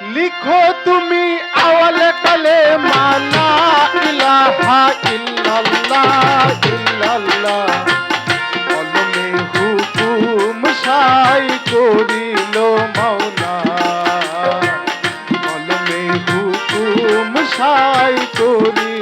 লিখো তুমি আওয়ালে কালে মালা, ইলাহা ইল্লাল্লাহ ইল্লাল্লাহ। কলমে হুকুম সাই করিল মাওলা। কলমে হুকুম সাই করিল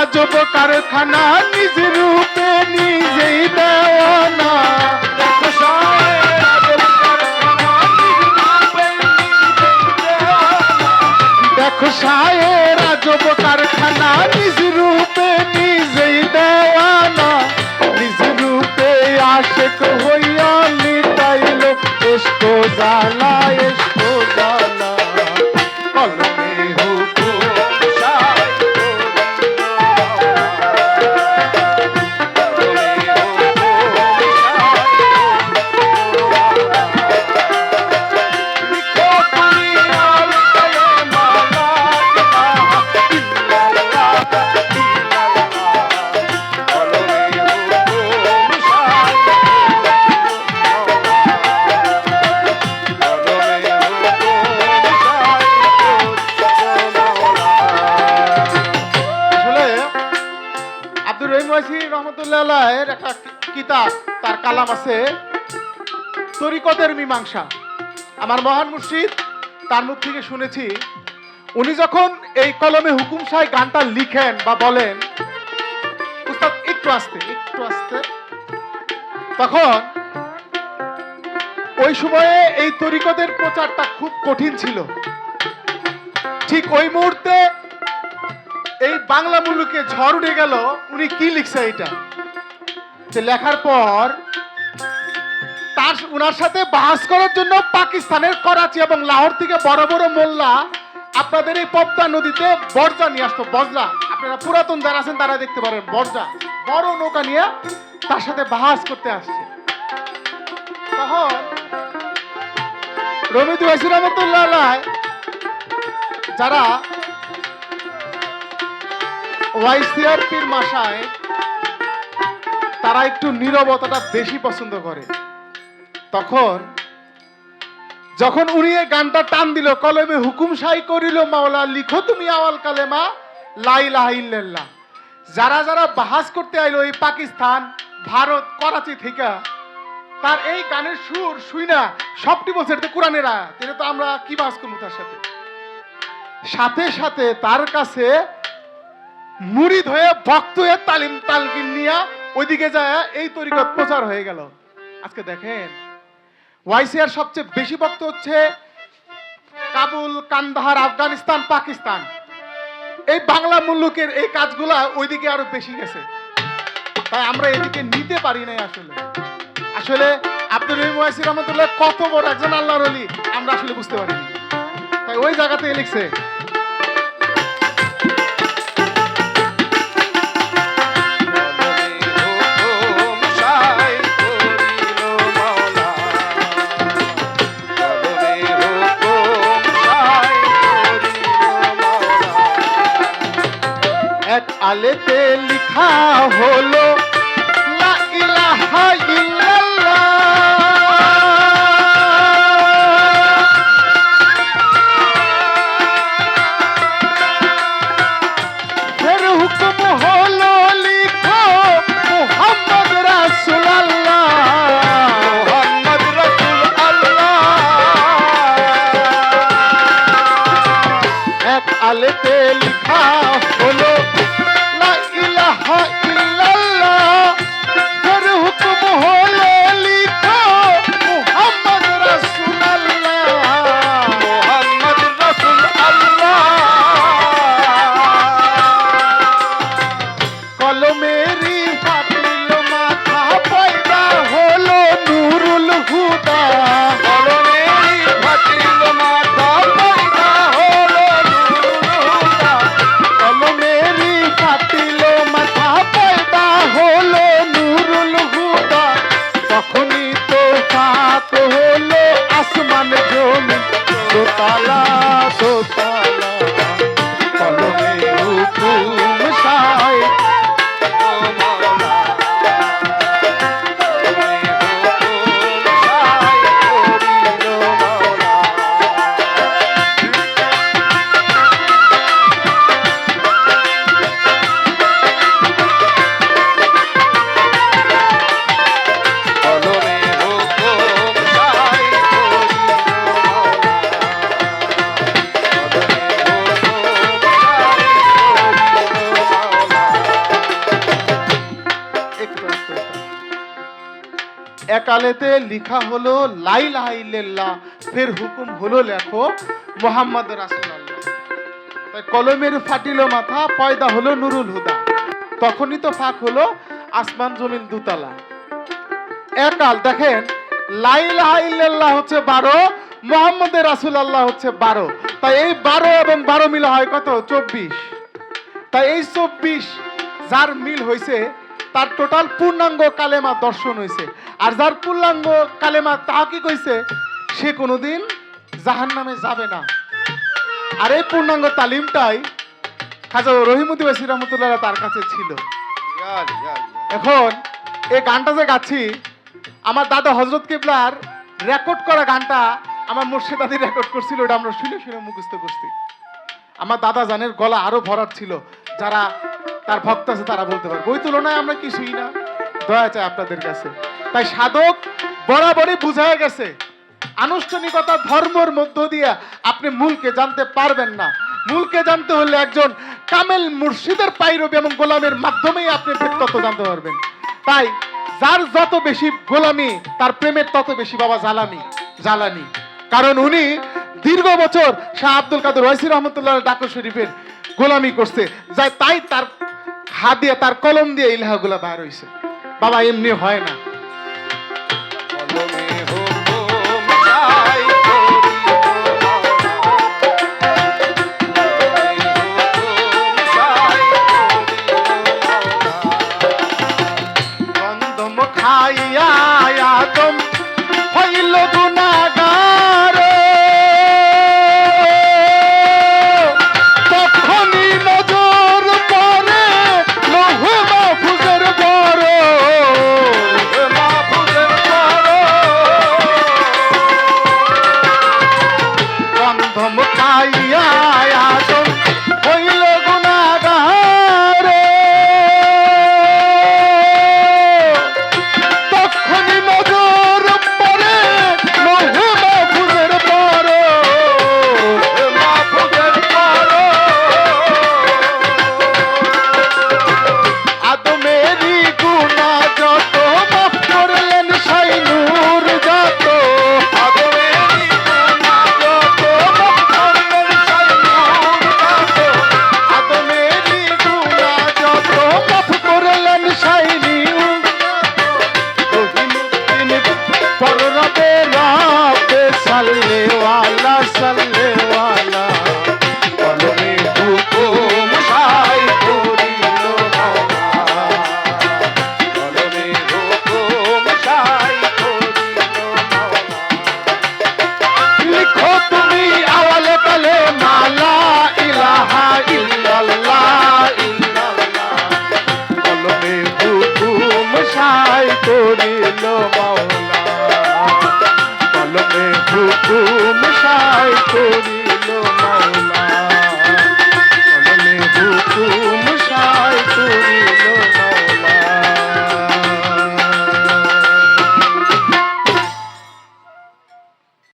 আজব কারখানা নিজ রূপে নিজেই দেওয়ানা দেখো সায়ের আজব কারখানা নিজ রূপে নিজেই দেওয়ানা। নিজ রূপে আশেক হইয়া লিটাইল এসকো জালা রহমতুল্লাহ একটা কিতাব, তার কালাম আছে, তরিকতের মীমাংসা। আমার মহান মুর্শিদ, তার মুখ থেকে শুনেছি, উনি যখন এই কলমে হুকুম সাহেব গানটা লিখেন বা বলেন একটু আসতে একটু আসতে, তখন ওই সময়ে এই তরিকতের প্রচারটা খুব কঠিন ছিল। ঠিক ওই মুহূর্তে এই বাংলা মুলুকে ঝড় উঠে গেল, উনি কি লিখছে এটা লেখার পর তার উনার সাথে বাহাস করার জন্য পাকিস্তানের করাচি এবং লাহোর থেকে বড় বড় মোল্লা আপনাদের এই পদ্মা নদীতে বর্জা নিয়ে আসতো বজরা আপনারা পুরাতন যারা আছেন তারা দেখতে পারেন, বর্জা। বড় নৌকা নিয়ে তার সাথে বাহাস করতে আসছে। তখন রমিত ওয়াসির রহমতুল্লাহ যারা ওয়াইসিআরপির মাসায় তারা একটু নীরবতাটা বেশি পছন্দ করে। তখন যখন উনি এই গানটা টান দিল, কলমে হুকুম সাই করিল, মাওলা লিখো তুমি আওয়াল কালেমা লাইলাহা ইল্লাল্লাহ। যারা যারা বাহাস করতে আইলো এই পাকিস্তান, ভারত, করাচি থেকে, তার এই গানের সুর শুই না, সবটি বলছে তো কোরআনের তো আমরা কি বাস করব তার সাথে? সাথে সাথে তার কাছে মুড়িদ হয়ে ভক্ত হয়ে তালিম তালকিন নিয়ে ওইদিকে যায়, এই তরিকত প্রচার হয়ে গেল। আজকে দেখেন, ওয়াইসিআর সবচেয়ে বেশি ভক্ত হচ্ছে কাবুল, কান্দাহার, আফগানিস্তান, পাকিস্তান। এই বাংলা মুল্লুকের এই কাজগুলা ওইদিকে আরও বেশি গেছে। তাই আমরা এদিকে নিতে পারি নাই আসলে। আসলে আব্দুর রহিম ওয়াইসি রহমতুল্লাহ কত বড় একজন আল্লাহর আমরা আসলে বুঝতে পারিনি। তাই ওই জায়গাতে লিখছে এক আলেতে লিখা হলো লা ইলাহা একালেতে লিখা হলো লাইলা ইল্লাল্লাহ ফের হুকুম হলো লেখো, মোহাম্মদ রাসূলুল্লাহ তাই কলমের ফাটিলো মাথা, পয়দা হলো নুরুল হুদা। তখনই তো ফাঁক হলো আসমান জমিন দুতলা। একাল, দেখেন লাইলা ইল্লাল্লাহ হচ্ছে বারো মোহাম্মদের রাসূলুল্লাহ হচ্ছে বারো। তাই এই বারো এবং বারো মিলে হয় কত? চব্বিশ। তাই এই চব্বিশ যার মিল হয়েছে তার টোটাল পূর্ণাঙ্গ কালেমা দর্শন হয়েছে আর যার পূর্ণাঙ্গ কালেমা তা কি কইছে? সে কোনোদিন জাহান নামে যাবে না। আর এই পূর্ণাঙ্গ তালিমটাই খাজা রহিমুদ্দি বাসী রহমতুল্লাহ তার কাছে ছিল। এখন এই গানটা যে গাচ্ছি, আমার দাদা হজরত কেবলার রেকর্ড করা গানটা আমার মুর্শিদাদি রেকর্ড করছিল, ওটা আমরা শুনে শুনে মুখস্থ করছি। আমার দাদা জানের গলা আরও ভরাট ছিল, যারা তার ভক্ত আছে তারা বলতে পারবে। ওই তুলনায় আমরা কিছুই না। দয়া চাই আপনাদের কাছে। তাই সাধক বরাবরই বুঝা গেছে। আনুষ্ঠানিকতা ধর্মর মধ্য দিয়ে আপনি মূলকে জানতে পারবেন না। মূলকে জানতে হলে একজন কামেল মুর্শিদের পাইরবি এবং গোলামের মাধ্যমেই আপনি তত্ত্ব জানতে পারবেন। তাই যার যত বেশি গোলামি, তার প্রেমের তত বেশি বাবা জ্বালামি, জ্বালানি। কারণ উনি দীর্ঘ বছর শাহ আব্দুল কাদের ওয়াইসি রহমতুল্লাহ ডাকুর শরীফের গোলামি করছে। যা তাই তার হাত দিয়ে, তার কলম দিয়ে ইলাহাগুলা বার হইছে। বাবা, এমনি হয় না। মাওলা কলমে হুকুম সাই করি।